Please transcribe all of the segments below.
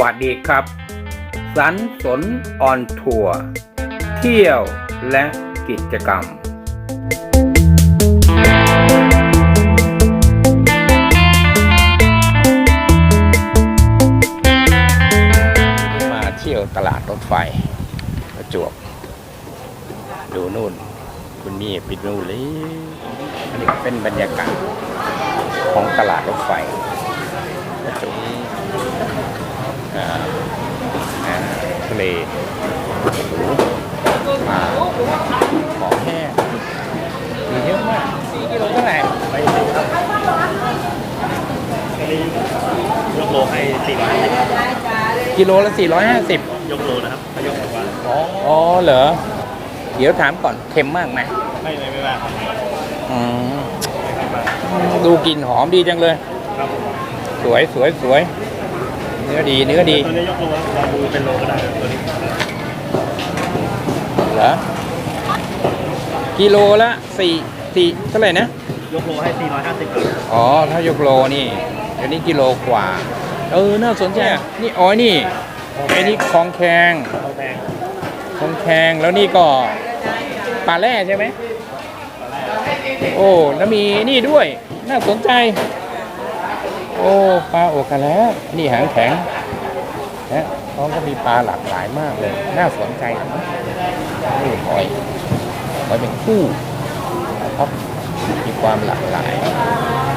วัสดีครับ สันสนออนทัวร์เที่ยวและกิจกรรม มาเที่ยวตลาดรถไฟประจวบ ดูนู่น คุณนี่ปิดนู่นเลยอันนี้เป็นบรรยากาศของตลาดรถไฟประจวบอ่าอ่าทะ เลโอ้โหมาของแห้งมีเยอะมากสี่กิโลเท่าไหร่ไปสิครับอันนี้ยกโลให้สี่ร้อยห้าสิบกิโลละ450ยกโลนะครับถ้ายกกว่าอ๋ออ๋อเหรอ เดี๋ยวถามก่อนเค็มมากไหมไม่ไม่ไม่มากครับอืมไม่มากดูกลิ่นหอมดีจังเลยครับผมสวยสวยสวย เนื้อดี เนื้อดีตัวนี้ยกโลครับลองดูเป็นโลก็ได้ครับตัวนี้เหรอกิโลละสี่สี่เท่าไหร่นะ ยกโลให้สี่ร้อยห้าสิบครับอ๋อ ถ้ายกโลนี่เดี๋ยวนี้กิโลกว่า เออ น่าสนใจอะนี่อ๋อนี่ไอ้นี่คลองแคงเอาแพงคลองแคงแล้วนี่ก็ปลาแร่ใช่ไหม โอ้ แล้วมีนี่ด้วย น่าสนใจ โอ้ปลาโอกาแล้วนี่หางแข็งนะเขาก็มีปลาหลากหลายมากเลย น่าสนใจนะนี่หอยหอยเป็นคู่นะครับมีความหลากหลาย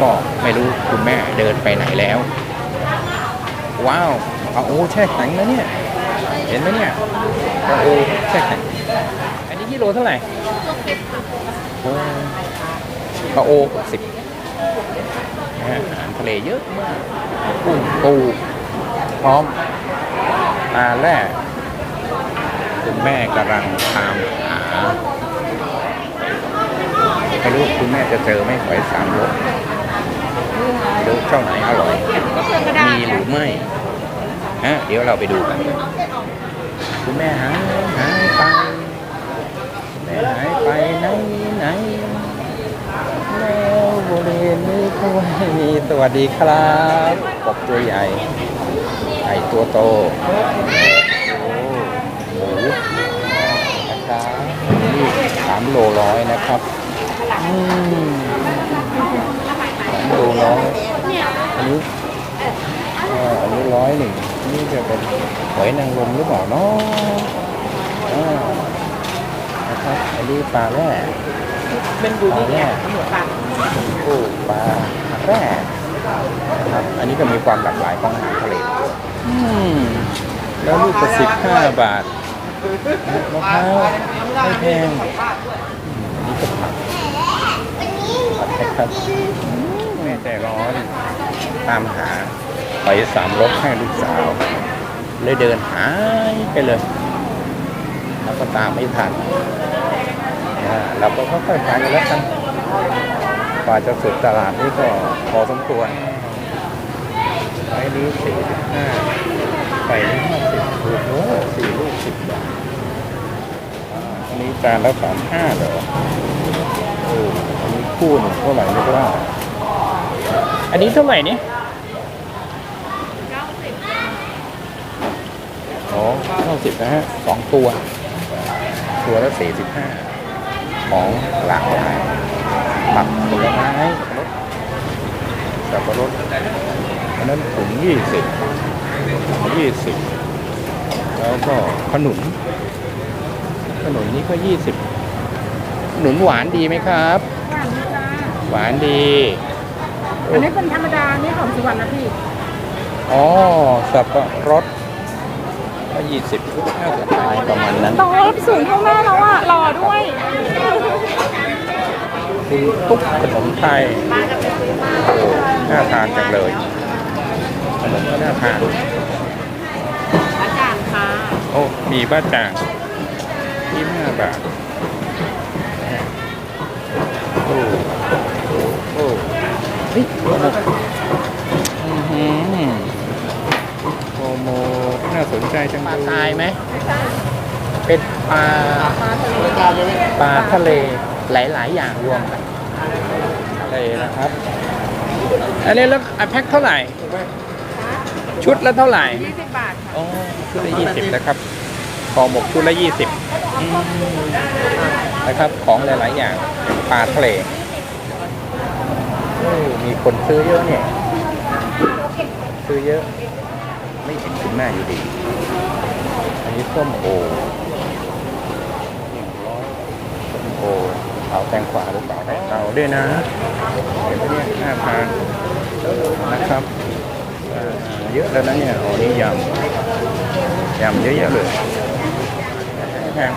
ก็ไม่รู้คุณแม่เดินไปไหนแล้ว ว้าวเอาโอ้แช่แข็งนะเนี่ย เห็นไหมเนี่ยเอาโอ้แช่แข็งอันนี้กิโลเท่าไหร่โอ้ปลาโอหกสิบ นะฮะอาหารทะเลเยอะมากกุ้งปูพร้อมปลาแร่คุณแม่กำลังตามหาไม่รู้คุณแม่จะเจอไม่หอยสามรสไม่รู้เจ้าไหนอร่อย มีหรือไม่ฮะเดี๋ยวเราไปดูกัน คุณแม่หาหาปคุณแม่หายไปไหนไหนแล้วบริเวณนี้ก็ไม่มีส วัสดีครับกบตัวใหญ่ไก่ตัวโตโอ้หมูนะครับนี่สามโลร้อยนะครับอืมสามโลร้อยอันนี้เอ่ออันนี้ร้อยหนึ่งนี่จะเป็นหอยนางรมหรือเปล่าเนาะอ่านะครับอันนี้ปลาแร่เป็นบูนี่เนี่ยตำรวจปากโอ้ปลาแร่ นะครับอันนี้ก็มีความหลากหลายของอาหารทะเลอืมแล้วลูกละสิบห้าบาทมะพร้าวไม่แพงอืมอันนี้ก็ผักผัดแคคตัสอืมแม่ใจร้อน ตามหาไปสามรถให้ลูกสาว เลยเดินหายไปเลย แล้วก็ตามไม่ทันนะเราก็ค่อยๆไปกันแล้วกัน กว่าจะสุดตลาดนี่ก็พอสมควรไปนี้สี่สิบห้าไปนี้ห้าสิบโอ้โหสี่ลูกสิบบาทอ่าอันนี้จานละสามห้าเหรอเอออันนี้คู่หนึ่งเท่าไหร่ไม่รู้ว่าอันนี้เท่าไหร่นี่อ๋อเก้าสิบนะฮะสองตัว ตัวละสี่สิบห้าของหลากหลาย ผักผลไม้สับปะรดสับปะรดอันนั้นถุงยี่สิบยี่สิบแล้วก็ขนุนขนุนนี้ก็ยี่สิบขนุนหวานดีไหมครับ หวานดี อันนี้เป็นธรรมดา นี่ของสุวรรณนะพี่ อ๋อ สับปะรด ก็ยี่สิบน่าจะขายประมาณนั้นโตสูงเท่าแม่แล้วอะหล่อด้วยคุณตุ๊กขนมไทยน่าทานจังเลยขนมก็น่าทานอาจารค่ะโอ้มีบ้าจ่างยี่ห้าบาทโอ้โอ้เฮ้ยโมโมอื้อหือโมโมน่าสน ใจจังเลยปลาตายไหมเป็นปลาปลาทะเลหลาย ๆ อย่างรวมกันทะเลนะครับ อันนี้แล้วอะแพ็คเท่าไหร่ ชุดละเท่าไหร่ยี่สิบบาทค่ะอ๋อชุดละยี่สิบนะครับคอหมกชุดละยี่สิบนะครับ ของหลาย ๆ อย่างปลาทะเลโอ้มีคนซื้อเยอะเนี่ย ซื้อเยอะไม่เห็น คุณแม่อยู่ดี อันนี้ส้มโอหนึ่งร้อยส้มโอเอาแตงกวาหรือเปล่าแตงเตาด้วยนะเห็นไหมเนี่ยน่าทานนะครับเยอะแล้วนะเนี่ยโอ้นี่ยำยำเยอะแยะเลยแพง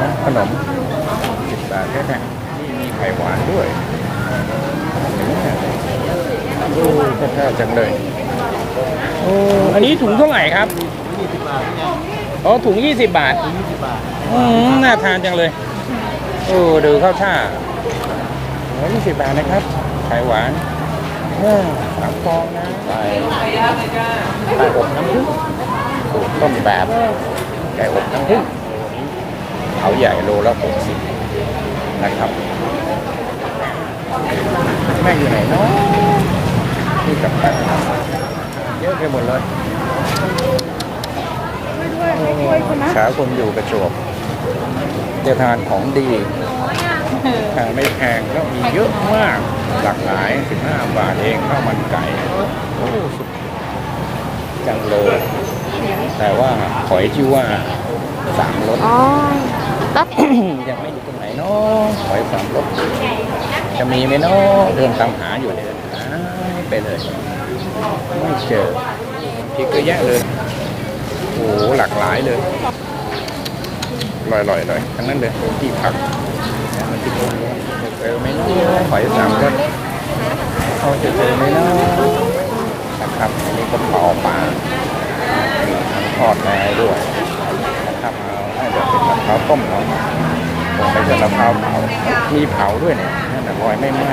นะขนมสิบบาทแค่ๆนี่มีไข่หวานด้วยเห็นไหมเนี่ยโอ้แท้ๆจังเลย โอ้อันนี้ถุงเท่าไหร่ครับยี่สิบบาทเนี่ยอ๋อถุงยี่สิบบาท ยี่สิบบาทอืมน่าทานจังเลย โอ้ดูข้าวท่าร้อยยี่สิบบาทนะครับ ไข่หวานเออสามฟองนะไก่ไก่อบน้ำผึ้งสูตรต้นแบบไก่อบน้ำผึ้งเขาใหญ่โลละหกสิบนะครับ แม่อยู่ไหนเนาะที่กับแป เยอะไปหมดเลยด้วยไม่ช่วยใช่ไหมขาคนอยู่กระจวบจะทานของดีแพงไม่แพงแล้วมีเยอะมาก หลากหลาย 15 บาทเองข้าวมันไก่โอ้สุดจังเลย แต่ว่าหอยที่ว่าสามรสอ๋อแล้วยังไม่อยู่ตรงไหนเนาะหอยสามรสจะมีไหมเนาะเดินตามหาอยู่เนี่ยหายไปเลย ไม่เจอพริกก็แยะเลย โอ้โหหลากหลายเลยลอยลอยลอยทั้งนั้นเลยที่ผักมันจะเจอไหมเนาะหอยสามรสเขาจะเจอไหมเนาะนะครับอันนี้ก็เผาปลามีทั้งทอดแม่ด้วยนะครับเอาให้เดี๋ยวเป็นมะพร้าวต้มเนาะผมไปเจอมะพร้าวเผามีเผาด้วยเนี่ยนั่นน่ะลอยไม่ไหม้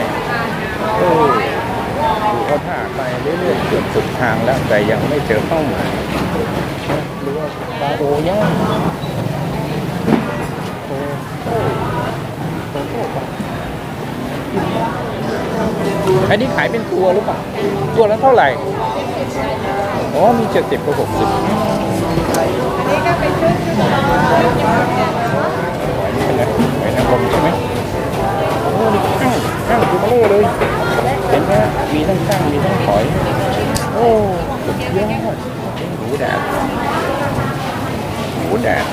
ดูเขาท่าไปเรื่อยๆเกือบสุดทางแล้วแต่ยังไม่เจอเป้าหมายหรือว่าปาโอย่างอันนี้ขายเป็นตัวหรือเปล่า ตัวละเท่าไหร่ อ๋อ มีเจ็ดสิบกับหกสิบอันนี้ก็เป็นชุดชุดหอยนี่เป็นไงหอยนางรมใช่ไหมโอ้นี่ข้างข้างตัวเลเลย เห็นไหมมีทั้งข้างมีทั้งหอย โอ้สุดยอดหมูแดดหมูแดด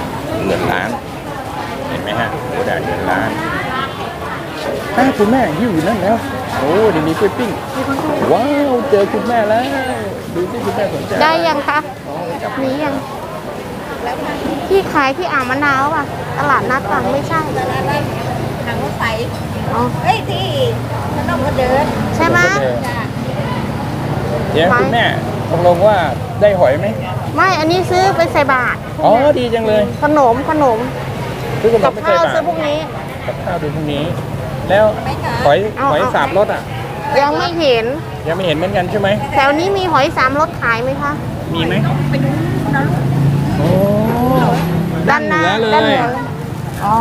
เงินล้าน เห็นไหมฮะหมูแดดเงินล้านอ้าคุณแม่หิวอยู่นั่นแล้ว โอ้เดี๋ยวมีกล้วยปิ้ง ว้าว เจอคุณแม่แล้ว ดูที่คุณแม่สนใจได้ยังคะจับมียังที่ขายที่อ่างมะนาวป่ะ ตลาดนัดป่ะไม่ใช่ ไฟอ๋อเฮ้ยที่ถนนคนเดินใช่ไหม จ้ะเดี๋ยวคุณแม่ตกลงว่าได้หอยไหมไม่อันนี้ซื้อไปใส่บาตรอ๋อดีจังเลยขนมขนมซื้อขนกัมบไม่ใช่ข้าวบาซื้ทอพวกนี้ กับข้าวดูพรุ่งนี้ แล้วหอยเอาหอยเอา สามรสอะ ยังไม่เห็น ยังไม่เห็นเหมือนกันใช่ไหมแถวนี้มีหอยสามรสขายไหมคะ มีไหมไปดูนะลูกโอ้ด้านเหนือเลด้านยเหนือ อ๋อ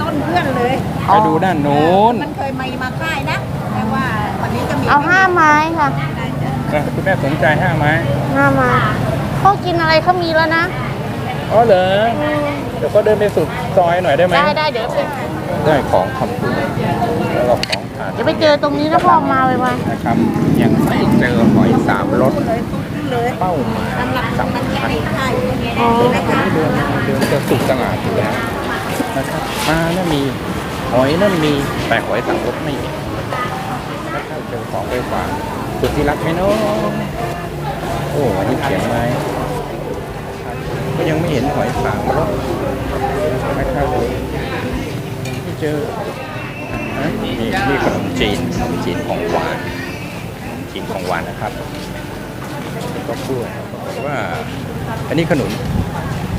ต้นเพื่อนเลยไปดูด้านโน้นมันเคยมามาค่ายนะ แต่ว่าวันนี้จะมีเอาห้าไม้ค่ะได้จ้ะนะคุณแม่สนใจห้าไม้ห้าไม้เขากินอะไรเขามีแล้วนะอ๋อเหรอเดี๋ยวก็เดินไปสุดซอยหน่อยได้ไหมได้ได้เดี๋ยวไปได้ของคำพูดแล้วก็ของทานเดี๋ยวไปเจอตรงนี้นะพ่อมาไวนะครับยังไม่เจอหอยสามรสเลยเลยเป้าหมายสำหรับสำมันคัญไม่ใช่ๆอ๋อนะคะเดินเดินจะสุกสง่าอยู่แล้ว นะครับปลานั่นมีหอยนั่นมีแต่หอยสังรสไม่มีนะครับเจอของไปฝากสุดที่รักไหมเนาะโอ้อันนี้เขียงไม้ก็ยังไม่เห็นหอยสามรสนะครับไม่เจอนี่นี่ขนมจีนขนมจีนของหวานขนมจีนของหวานนะครับแล้วก็กล้วยว่า อันนี้ขนุน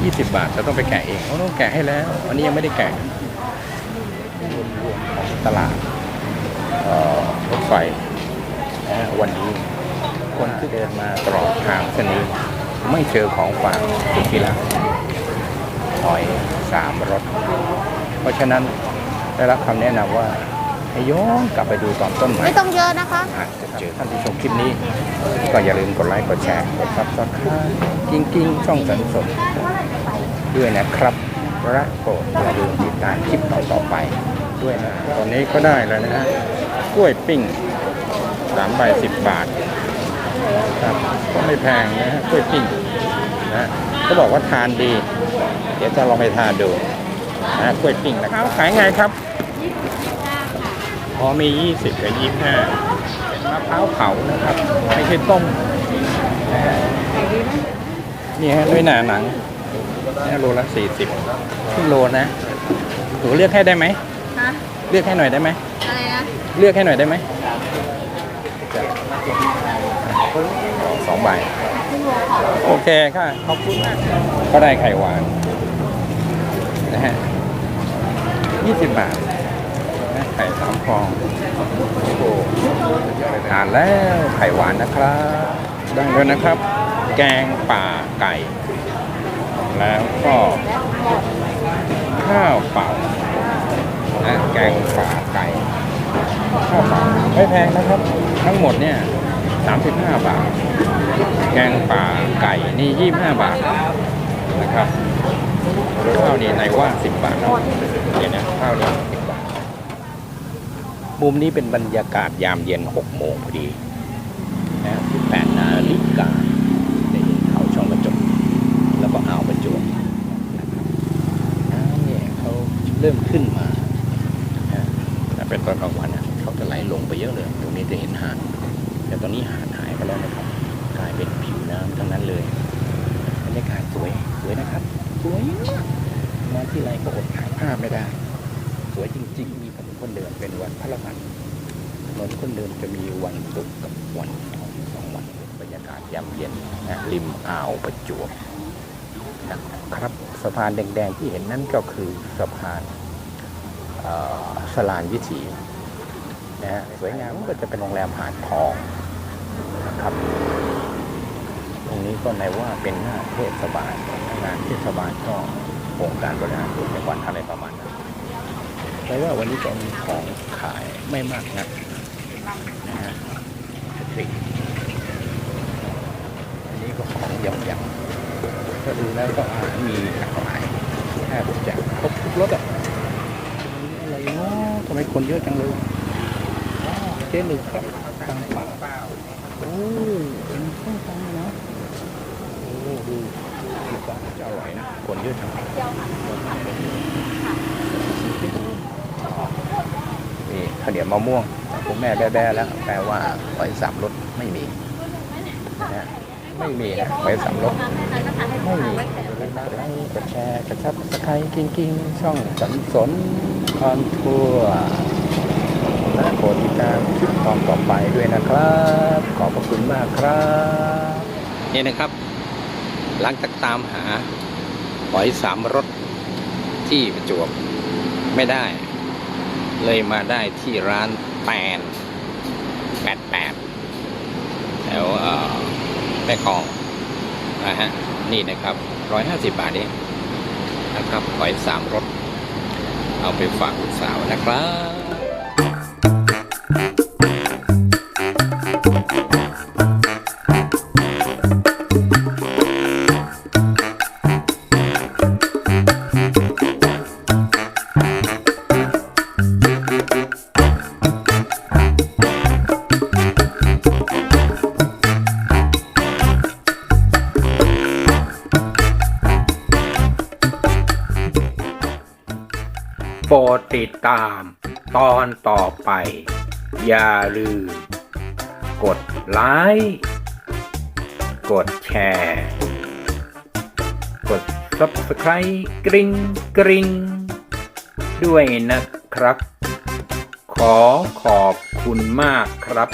20 บาทจะต้องไปแกะเองเขาต้องแกะให้แล้ว อันนี้ยังไม่ได้แกะรวมๆของตลาดรถไฟวันนี้ คนที่เดินมาตลอดทางเส้นนี้ ไม่เจอของฝากสุดที่ละหอยสามรสเพราะฉะนั้นได้รับคำแนะนำว่า ให้ย้อนกลับไปดูตอนต้นใหม่ไม่ต้องเยอะนะคะอาจจะเจอท่านที่ชมคลิปนี้ ก็อย่าลืมกดไลค์กดแชร์กดซับสไครต์กิ้งกิ้งๆช่องสันสนด้วยนะครับและโปรดอย่าลืมติดตามคลิปต่อๆไปด้วยนะตอนนี้ก็ได้แล้วนะฮะกล้วยปิ้งสามใบสิบบาทครับก็ไม่แพงนะฮะกล้วยปิ้งนะฮะเขาบอกว่าทานดี เดี๋ยวจะลองไปทานดูนะฮะกล้วยปิ้งนะครับขายไงครับ อ๋อมี 20 กับ 25 เป็นมะพร้าวเผานะครับ ไม่ใช่ต้มนะฮะนี่ฮะด้วยหนาหนังนี่โลละ 40ครึ่งโลนะหนูเลือกให้ได้ไหมฮะเลือกให้หน่อยได้ไหมอะไรนะเลือกให้หน่อยได้ไหมสองใบโอเคค่ะขอบคุณมากก็ได้ไข่หวานนะฮะ20 บาทนะไข่สามฟองโอ้โหทานแล้วไข่หวานนะครับ ได้แล้วนะครับ แกงป่าไก่ แล้วก็ข้าวเปล่านะแกงป่าไก่ข้าวเปล่าไม่แพงนะครับ ทั้งหมดเนี่ย35 บาท แกงป่าไก่นี่ 25 บาทนะครับข้าวนี่ในว่า 10 บาทเนาะเดี๋ยวนะข้าวนี่ มุมนี้เป็นบรรยากาศยามเย็น6โมงพอดีนะ18นาฬิกาได้เห็นเขาช่องกระจกแล้วก็อ่าวประจวบนะครับน้ำเนี่ยเขาเริ่มขึ้นมานะถ้าเป็นตอนกลางวันนะเขาจะไหลลงไปเยอะเลย ตรงนี้จะเห็นหาดแต่ตอนนี้หาดหายไปแล้วนะครับ กลายเป็นผิวน้ำทั้งนั้นเลยบรรยากาศสวยสวยนะครับ สวยมากมาที่ไรก็อดถ่ายภาพไม่ได้ สวยจริง ๆ คนเดินเป็นวันพระรหัสถนนคนเดินจะมีวันศุกร์กับวันเสาร์สองวันบรรยากาศยามเย็นนะริมอ่าวประจวบนะครับสะพานแดงๆที่เห็นนั่นก็คือสะพานสลานวิถีนะฮะสวยงามก็จะเป็นโรงแรมหาดทองนะครับตรงนี้ก็ในว่าเป็นหน้าเทศบาลงานเทศบาลก็โครงการบริหารส่วนจังหวัดอะไรประมาณนั้น แปลว่าวันนี้จะมีของขายไม่มากนักนะฮะสิอันนี้ก็ของยำยำก็ดูแล้วก็อาหารมีหลากหลายแทบจะครบทุกรสอะอะไรเนาะทำไมคนเยอะจังเลยเจ๊หนึ่งครับทางป่าโอ้เป็นข้าวตังนะโอ้ดูดูก่อนจะอร่อยนะคนเยอะจัง นี่ข้าวเหนียวมะม่วงคุณแม่แบ้ๆแล้วแปลว่าหอยสามรสไม่มีนะไม่มีนะหอยสามรสไม่มีไลค์กดแชร์กระชับสไครกิ้งกิ้งช่องสันสนออนทัวร์และโปรดติดตามคลิปตอนต่อไปด้วยนะครับ ขอบพระคุณมากครับนี่นะครับ หลังจากตามหาหอยสามรสที่ประจวบไม่ได้ เลยมาได้ที่ร้านแปนแปดแปดแถวแม่กองนะฮะนี่นะครับร้อยห้าสิบบาทเองนะครับหอยสามรสเอาไปฝากลูกสาวนะครับ ปรดติดตามตอนต่อไป อย่าลืม กดไลค์กดแชร์ กด Subscribe กริ๊งกริ๊งด้วยนะครับ ขอขอบคุณมากครับ